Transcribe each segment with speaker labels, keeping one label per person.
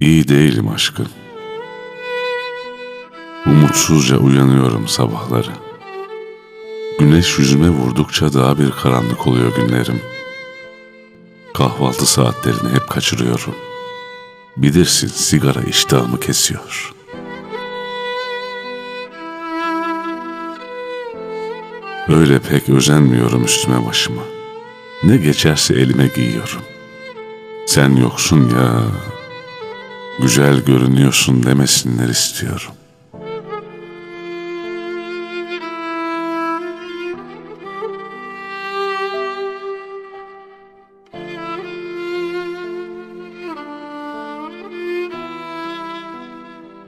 Speaker 1: İyi değilim aşkım. Umutsuzca uyanıyorum sabahları. Güneş yüzüme vurdukça daha bir karanlık oluyor günlerim. Kahvaltı saatlerini hep kaçırıyorum. Bilirsin sigara iştahımı kesiyor. Öyle pek özenmiyorum üstüme başıma. Ne geçerse elime giyiyorum. Sen yoksun ya, güzel görünüyorsun demesinler istiyorum.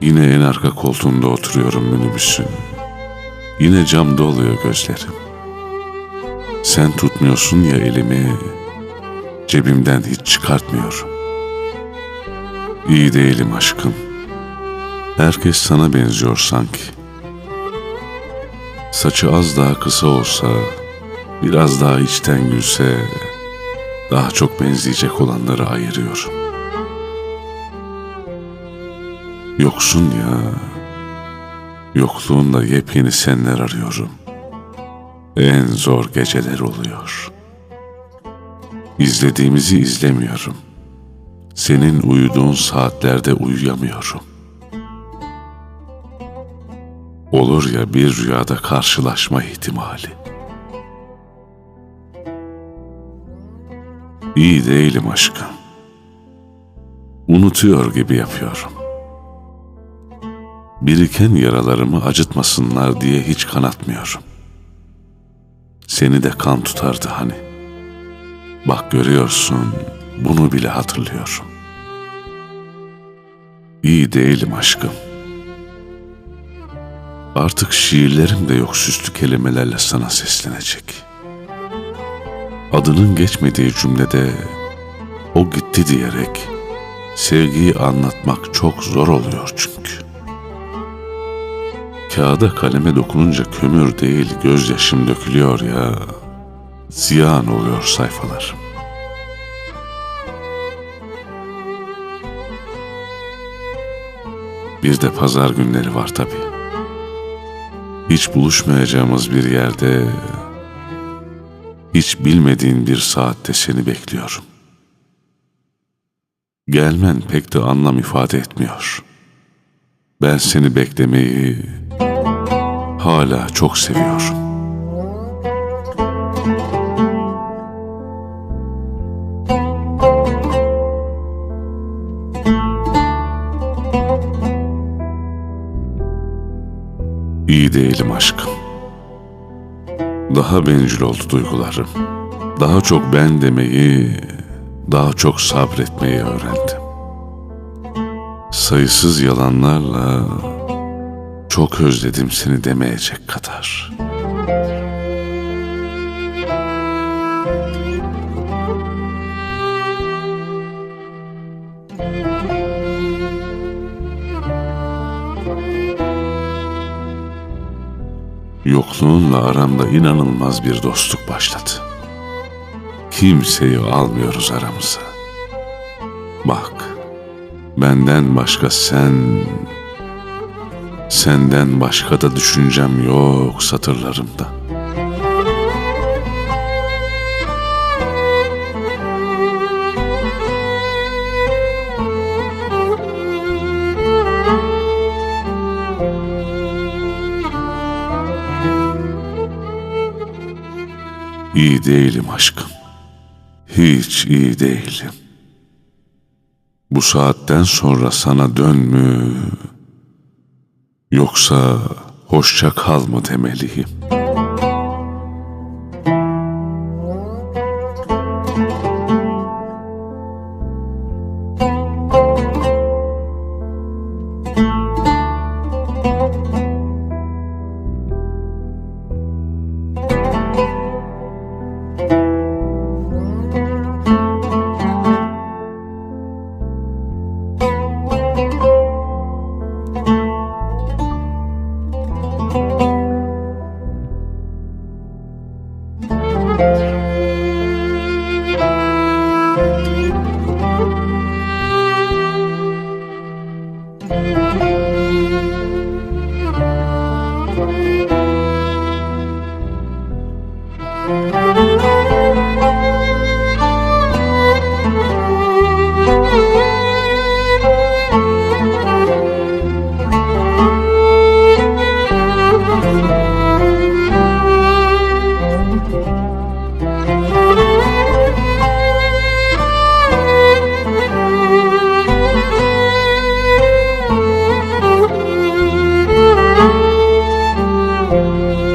Speaker 1: Yine en arka koltuğunda oturuyorum minibüsün. Yine camda oluyor gözlerim. Sen tutmuyorsun ya elimi, cebimden hiç çıkartmıyorum. İyi değilim aşkım. Herkes sana benziyor sanki. Saçı az daha kısa olsa, biraz daha içten gülse, daha çok benzeyecek olanları ayırıyorum. Yoksun ya, yokluğunda yepyeni senler arıyorum. En zor geceler oluyor. İzlediğimizi izlemiyorum. Senin uyuduğun saatlerde uyuyamıyorum. Olur ya bir rüyada karşılaşma ihtimali. İyi değilim aşkım. Unutuyor gibi yapıyorum. Biriken yaralarımı acıtmasınlar diye hiç kanatmıyorum. Seni de kan tutardı hani. Bak görüyorsun, bunu bile hatırlıyorum. İyi değilim aşkım. Artık şiirlerim de yok süslü kelimelerle sana seslenecek. Adının geçmediği cümlede o gitti diyerek sevgiyi anlatmak çok zor oluyor çünkü. Kağıda kaleme dokununca kömür değil gözyaşım dökülüyor ya. Ziyan oluyor sayfalar. Bir de pazar günleri var tabii. Hiç buluşmayacağımız bir yerde, hiç bilmediğin bir saatte seni bekliyorum. Gelmen pek de anlam ifade etmiyor. Ben seni beklemeyi hala çok seviyorum. İyi değilim aşkım. Daha bencil oldu duygularım. Daha çok ben demeyi, daha çok sabretmeyi öğrendim. Sayısız yalanlarla çok özledim seni demeyecek kadar. Yokluğunla aramda inanılmaz bir dostluk başladı. Kimseyi almıyoruz aramıza. Bak, benden başka sen, senden başka da düşüncem yok satırlarımda. İyi değilim aşkım. Hiç iyi değilim. Bu saatten sonra sana dön mü? Yoksa hoşça kal mı demeliyim? Thank you. Thank you.